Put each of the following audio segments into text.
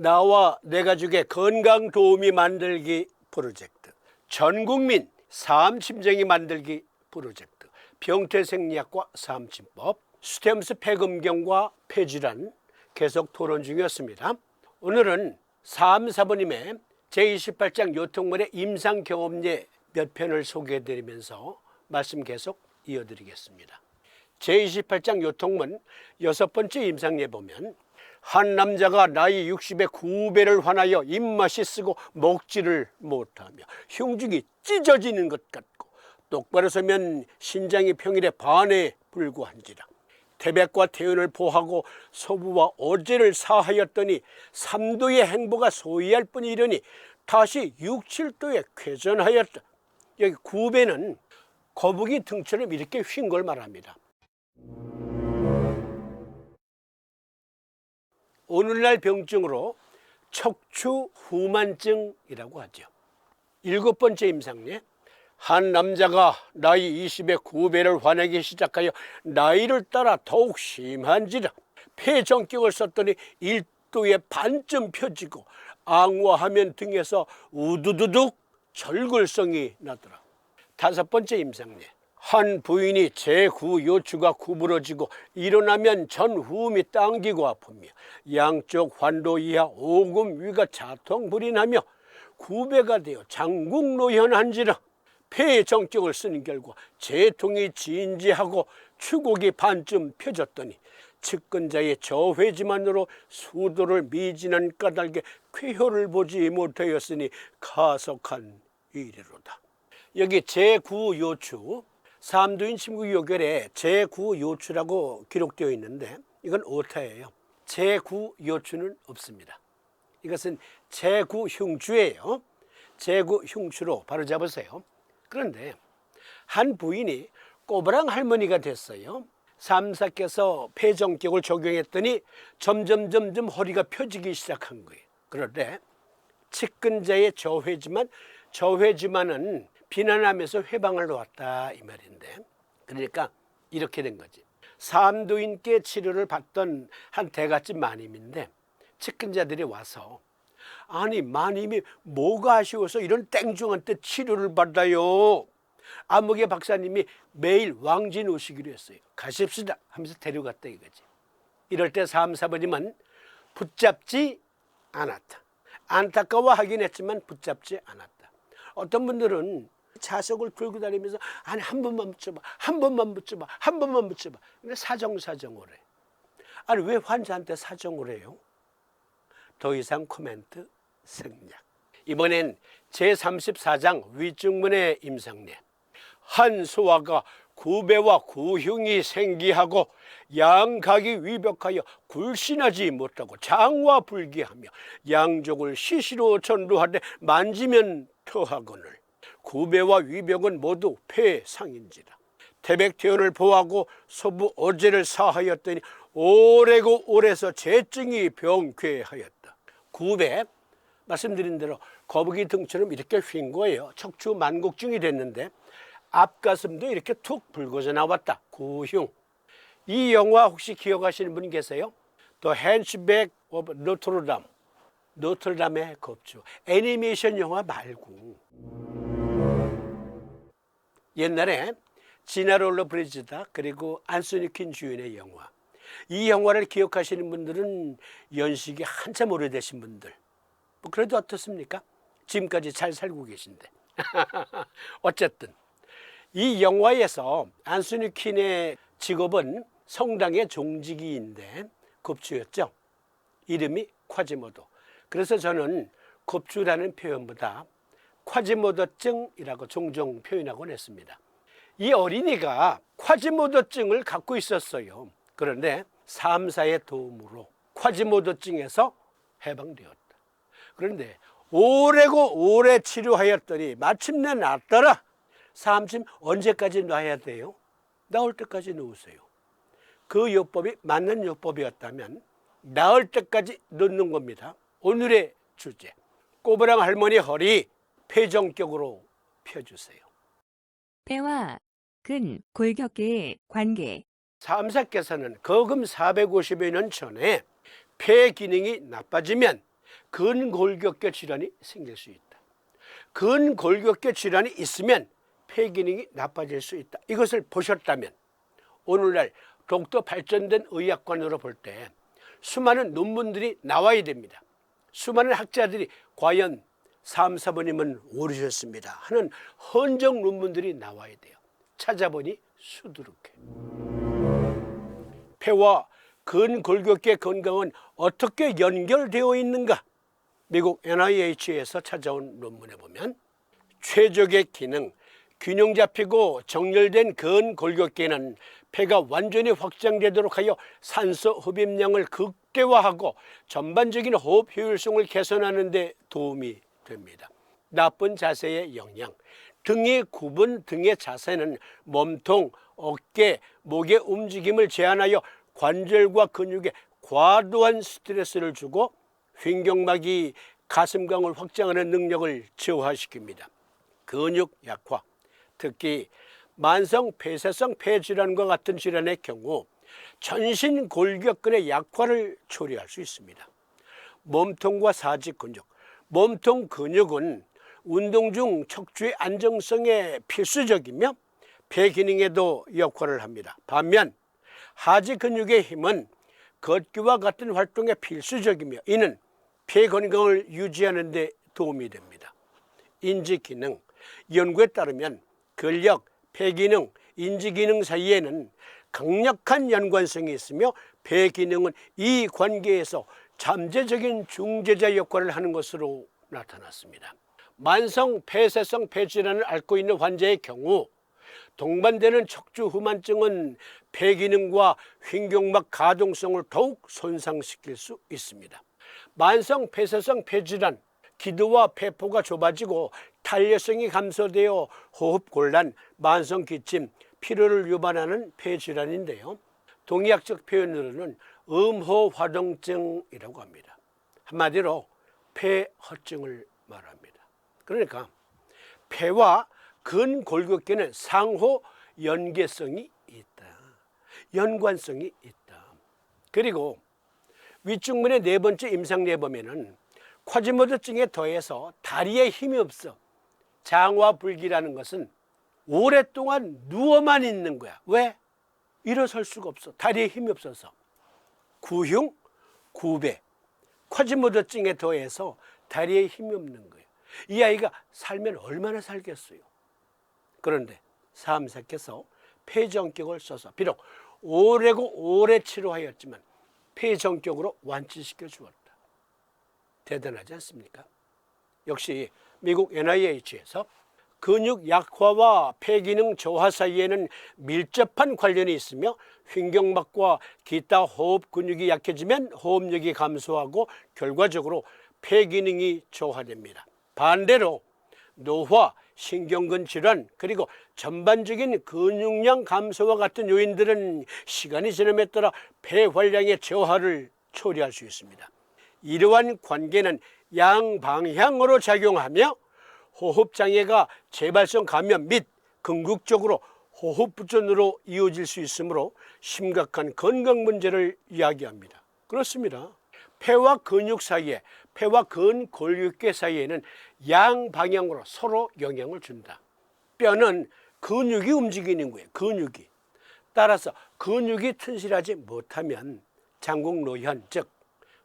나와 내 가족의 건강 도우미 만들기 프로젝트, 전국민 삶 침쟁이 만들기 프로젝트, 병태생리학과 삶침법, 스테무스 폐금경과 폐질환 계속 토론 중이었습니다. 오늘은 3, 4번님의 제28장 요통문의 임상 경험례 몇 편을 소개해드리면서 말씀 계속 이어드리겠습니다. 제28장 요통문 여섯 번째 임상례 보면 한 남자가 나이 60에 구배를 환하여 입맛이 쓰고 먹지를 못하며 흉중이 찢어지는 것 같고 똑바로 서면 신장이 평일에 반에 불과한지라 태백과 태연을 보하고 소부와 어제를 사하였더니 삼도의 행보가 소이할 뿐이려니 다시 육칠도에 쾌전하였다. 여기 구배는 거북이 등처럼 이렇게 휜 걸 말합니다. 오늘날 병증으로 척추 후만증이라고 하죠. 일곱 번째 임상례 한 남자가 나이 20에 구배를 화내기 시작하여 나이를 따라 더욱 심한지라 폐정격을 썼더니 일도에 반쯤 펴지고 앙화하면 등에서 우두두둑 절골성이 나더라. 다섯 번째 임상례 한 부인이 제9 요추가 구부러지고 일어나면 전후음이 당기고 아프며 양쪽 환도 이하 오금 위가 자통불이 나며 구배가 되어 장국노현한지라 폐의 정격을 쓰는 결과 재통이 진지하고 추곡이 반쯤 펴졌더니 측근자의 저회지만으로 수도를 미진한 까닭에 쾌효를 보지 못하였으니 가석한 일이로다. 여기 제9 요추 삼두인 침구 요결에 제9 요추라고 기록되어 있는데 이건 오타예요. 제9 요추는 없습니다. 이것은 제9 흉추예요. 제9 흉추로 바로 잡으세요. 그런데 한 부인이 꼬부랑 할머니가 됐어요. 삼사께서 폐정격을 적용했더니 점점 점점 허리가 펴지기 시작한 거예요. 그런데 측근자의 저회지만 저회지만은 비난하면서 회방을 놓았다 이 말인데 그러니까 이렇게 된 거지. 삼도인께 치료를 받던 한 대갓집 마님인데 측근자들이 와서 아니 마님이 뭐가 아쉬워서 이런 땡중한 때 치료를 받아요. 암흑의 박사님이 매일 왕진 오시기로 했어요. 가십시다 하면서 데려갔다 이거지. 이럴 때 삼사버님은 붙잡지 않았다. 안타까워하긴 했지만 붙잡지 않았다. 어떤 분들은 자석을 들고 다니면서 아니 한 번만 붙여봐, 한 번만 붙여봐, 한 번만 붙여봐. 근데 사정사정을 해. 아니 왜 환자한테 사정을 해요? 더 이상 코멘트 생략. 이번엔 제34장 위증문의 임상례. 한 소아가 구배와 구흉이 생기하고 양각이 위벽하여 굴신하지 못하고 장화 불기하며 양족을 시시로 전도하되 만지면 토하거늘 구배와 위벽은 모두 폐상인지라 태백태연을 보하고 소부 어제를 사하였더니 오래고 오래서 재증이 병쾌하였다 구배 말씀드린 대로 거북이 등처럼 이렇게 휜 거예요 척추 만곡증이 됐는데 앞가슴도 이렇게 툭 붉어져 나왔다. 구흉. 이 영화 혹시 기억하시는 분 계세요? Hunchback of Notre Dame. 노틀담의 겁주. 애니메이션 영화 말고. 옛날에 지나롤러 브리지다 그리고 안소니 퀸 주연의 영화. 이 영화를 기억하시는 분들은 연식이 한참 오래되신 분들. 뭐 그래도 어떻습니까? 지금까지 잘 살고 계신데. 어쨌든 이 영화에서 안소니 퀸의 직업은 성당의 종직이인데 급주였죠. 이름이 콰지모도. 그래서 저는 급주라는 표현보다 콰지모도증이라고 종종 표현하곤 했습니다. 이 어린이가 콰지모도증을 갖고 있었어요. 그런데 삼사의 도움으로 콰지모도증에서 해방되었다. 그런데 오래고 오래 치료하였더니 마침내 낫더라. 삼심 언제까지 놔야 돼요? 나올 때까지 놓으세요. 그 요법이 맞는 요법이었다면 나을 때까지 넣는 겁니다. 오늘의 주제. 꼬부랑 할머니 허리 폐정격으로 펴주세요. 폐와 근, 골격계의 관계, 삼사께서는 거금 450여 년 전에 폐 기능이 나빠지면 근골격계 질환이 생길 수 있다. 근골격계 질환이 있으면 폐 기능이 나빠질 수 있다. 이것을 보셨다면 오늘날 더욱더 발전된 의학관으로 볼 때 수많은 논문들이 나와야 됩니다. 수많은 학자들이 과연 3, 4번님은 오르셨습니다 하는 헌정 논문들이 나와야 돼요. 찾아보니 수두룩해. 폐와 근골격계 건강은 어떻게 연결되어 있는가? 미국 NIH에서 찾아온 논문에 보면 최적의 기능, 균형 잡히고 정렬된 근골격계는 폐가 완전히 확장되도록 하여 산소 흡입량을 극대화하고 전반적인 호흡 효율성을 개선하는 데 도움이 됩니다. 나쁜 자세의 영향, 등의 구분 등의 자세는 몸통, 어깨, 목의 움직임을 제한하여 관절과 근육에 과도한 스트레스를 주고 횡격막이 가슴강을 확장하는 능력을 저하시킵니다. 근육 약화, 특히 만성 폐쇄성 폐질환과 같은 질환의 경우 전신 골격근의 약화를 초래할 수 있습니다. 몸통과 사지 근육, 몸통 근육은 운동 중 척추의 안정성에 필수적이며 폐 기능에도 역할을 합니다. 반면 하지 근육의 힘은 걷기와 같은 활동에 필수적이며 이는 폐 건강을 유지하는 데 도움이 됩니다. 인지 기능 연구에 따르면 근력, 폐 기능, 인지 기능 사이에는 강력한 연관성이 있으며 폐 기능은 이 관계에서 잠재적인 중재자 역할을 하는 것으로 나타났습니다. 만성 폐쇄성 폐질환을 앓고 있는 환자의 경우 동반되는 척추 후만증은 폐 기능과 횡격막 가동성을 더욱 손상시킬 수 있습니다. 만성 폐쇄성 폐질환, 기도와 폐포가 좁아지고 탄력성이 감소되어 호흡 곤란, 만성 기침, 피로를 유발하는 폐질환인데요. 동의학적 표현으로는 음호화동증이라고 합니다. 한마디로 폐허증을 말합니다. 그러니까 폐와 근골격계는 상호 연계성이 있다. 연관성이 있다. 그리고 윗중문의 네 번째 임상례 보면은 쿼지모드증에 더해서 다리에 힘이 없어. 장화불기라는 것은 오랫동안 누워만 있는 거야. 왜? 일어설 수가 없어. 다리에 힘이 없어서. 구흉, 구배, 쿼지모드증에 더해서 다리에 힘이 없는 거예요. 이 아이가 살면 얼마나 살겠어요. 그런데 사암사께서 폐전격을 써서 비록 오래고 오래 치료하였지만 폐전격으로 완치시켜 주었다. 대단하지 않습니까? 역시 미국 NIH에서 근육 약화와 폐기능 저하 사이에는 밀접한 관련이 있으며 횡격막과 기타 호흡 근육이 약해지면 호흡력이 감소하고 결과적으로 폐 기능이 저하됩니다. 반대로 노화, 신경근 질환, 그리고 전반적인 근육량 감소와 같은 요인들은 시간이 지남에 따라 폐 활량의 저하를 초래할 수 있습니다. 이러한 관계는 양방향으로 작용하며 호흡장애가 재발성 감염 및 궁극적으로 호흡부전으로 이어질 수 있으므로 심각한 건강 문제를 이야기합니다. 그렇습니다. 폐와 근육 사이에 폐와 근골격계 사이에는 양방향으로 서로 영향을 준다. 뼈는 근육이 움직이는 거예요. 근육이. 따라서 근육이 튼실하지 못하면 장국 노현 즉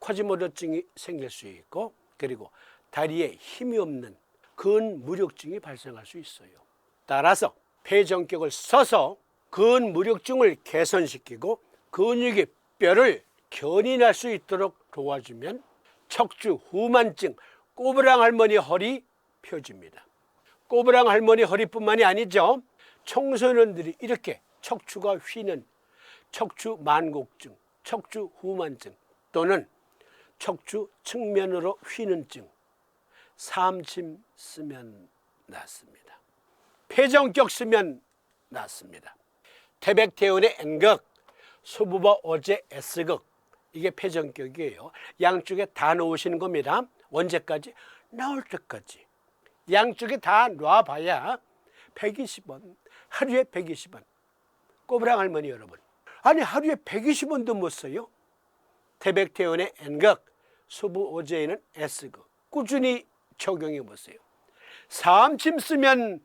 쿼지모도증이 생길 수 있고 그리고 다리에 힘이 없는 근무력증이 발생할 수 있어요. 따라서 폐전격을 써서 근무력증을 개선시키고 근육의 뼈를 견인할 수 있도록 도와주면 척추 후만증, 꼬부랑 할머니 허리 펴집니다. 꼬부랑 할머니 허리뿐만이 아니죠. 청소년들이 이렇게 척추가 휘는 척추 만곡증, 척추 후만증 또는 척추 측면으로 휘는 증, 삼침 쓰면 낫습니다. 폐정격 쓰면 낫습니다. 태백태운의 N극, 소부바 어제 S극, 이게 폐정격이에요. 양쪽에 다 놓으시는 겁니다. 언제까지? 나올 때까지. 양쪽에 다 놔봐야 120원, 하루에 120원. 꼬부랑 할머니 여러분. 아니, 하루에 120원도 못 써요? 태백태운의 N극, 수부 오제에는 S그 꾸준히 적용해 보세요. 삼침 쓰면